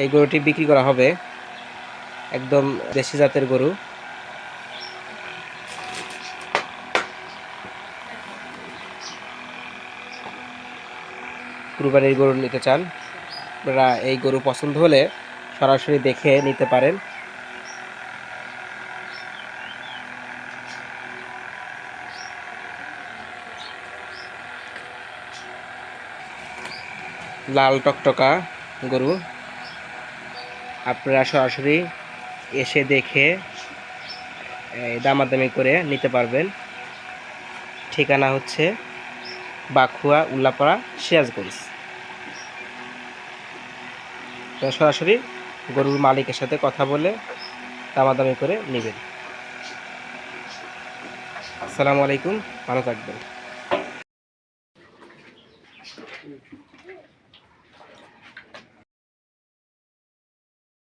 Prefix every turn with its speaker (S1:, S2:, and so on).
S1: এই গরুটি বিক্রি করা হবে। একদম দেশি জাতের গরু। কুরবানির গরু নিতে চান, আপনারা এই গরু পছন্দ হলে সরাসরি দেখে নিতে পারেন। লাল টকটকা গরু। আপনারা সরাসরি এসে দেখে দামাদামি করে নিতে পারবেন। ঠিকানা হচ্ছে বাখুয়া উল্লাপাড়া সিরাজগঞ্জ। সরাসরি গরুর মালিকের সাথে কথা বলে দামাদামি করে নেবেন। আসসালামু আলাইকুম, ভালো থাকবেন।